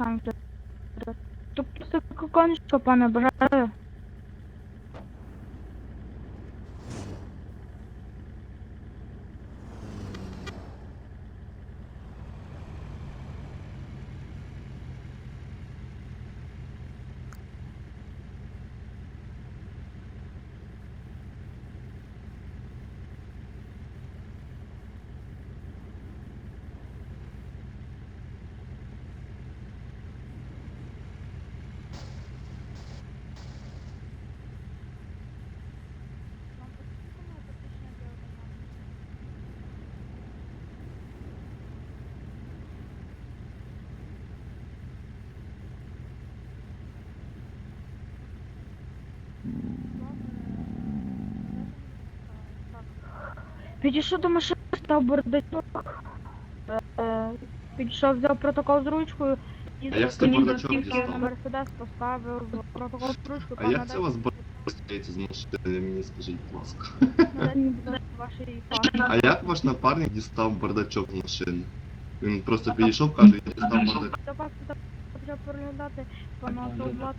Сам. Тут просто кончика, пане, бажаю. Підійшов до машини, став бардачок. Е, Підійшов, взяв протокол з ручкою і А як бардачок на дістав? Мерседес поставив протокол з ручкою. А як це у вас стоїть з машини, мені скажіть, будь ласка. вашої А як ваш напарник дістав бардачок з машини? Він просто підійшов, каже, я дістав бардачок. Почав переглядати Солдат.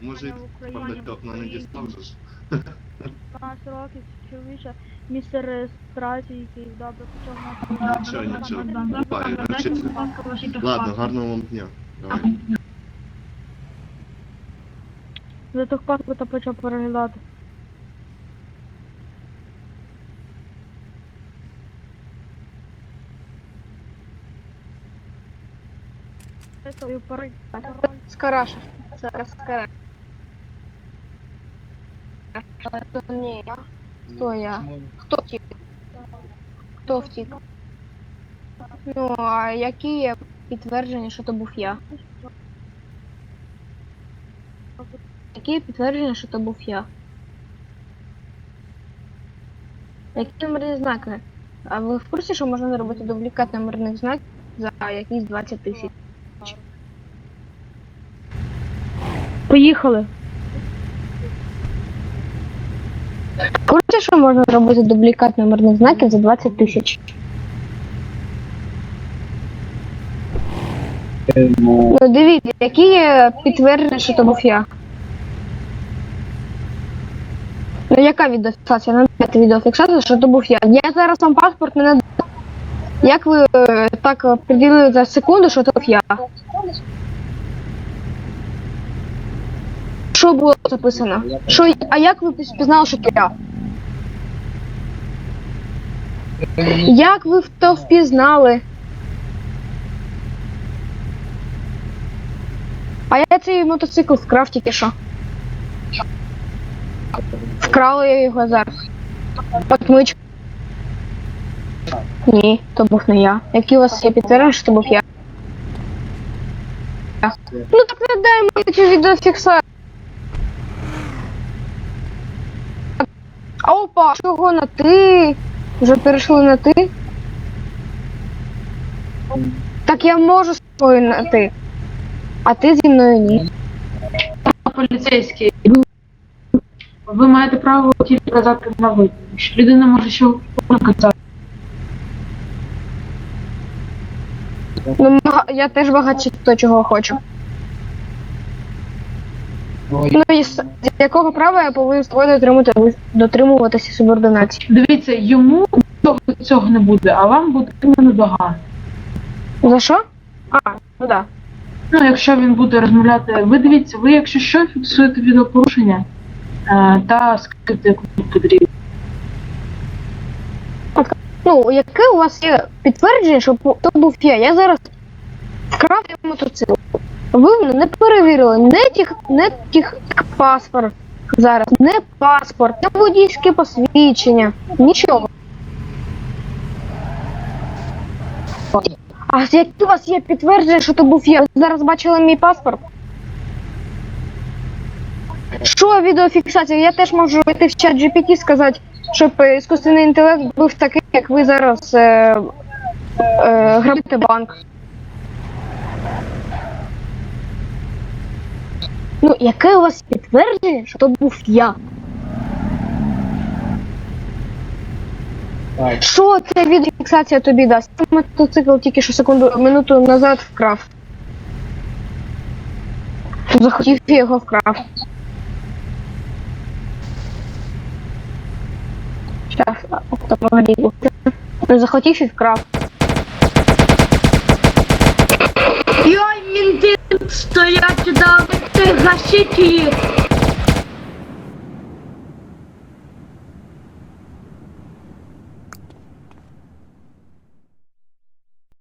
Може, бардачок ну, не дістав же ж. 12 років, чоловіча, місце реєстрації, який добре. Нічого, нічого. Буває. Ладно, гарного вам дня. Давай. За тих паспорта почав переглядати. Свою Зараз скараша. Это не я. Кто я? Хто втік? Хто втік? Ну, а які є підтвердження, що то був я? Які є підтвердження, що то був я? Які номерні знаки? А ви в курсі, що можна зробити дублікат номерних знаків за якісь 20 тисяч? Поїхали. Курсі, що можна зробити дублікат номерних знаків за 20 тисяч? Ну дивіться, які є підтвердження, що то був я. Ну яка відеофіксація? Надайте відеофіксацію, що то був я. Я зараз вам паспорт не надаю. Як ви е, так приділили за секунду, що то був я? Що було записано? Що, а як ви впізнали, що то я? Як ви то впізнали? А я цей мотоцикл вкрав тільки що. Вкрала я його зараз. Отмич. Ні, то був не я. Які у вас є підтвердження, що то був я? Ну так не дай мені цю відеофіксацію. А опа, чого на ти? Вже перейшли на ти? Так я можу з тобою на ти. А ти зі мною ні. поліцейський, ви, ви маєте право тільки казати на ви. Що людина може ще казати. Ну, я теж багато чого хочу. Ну і з якого права я повинен з тобою дотримуватися субординації? Дивіться, йому цього, не буде, а вам буде іменно догана. За що? А, ну да. Ну, якщо він буде розмовляти, ви дивіться, ви якщо що, фіксуєте відеопорушення е, та скажете, як потрібно. Ну, яке у вас є підтвердження, що то був я? Я зараз вкрав мотоцикл. Ви мене не перевірили, не тих, не тих паспорт зараз, не паспорт, не водійське посвідчення, нічого. А які у вас є підтвердження, що то був я? Ви зараз бачили мій паспорт? Що відеофіксація? Я теж можу йти в чат GPT сказати, щоб іскусственний інтелект був такий, як ви зараз е, е, грабите банк. Ну, яке у вас підтвердження, що то був я? Що ця відеофіксація тобі дасть? Мотоцикл тільки що секунду минуту назад вкрав. Захотів і його вкрав. Щас, автомобіль. Захотів і вкрав. Йой, мінти стоять, їх!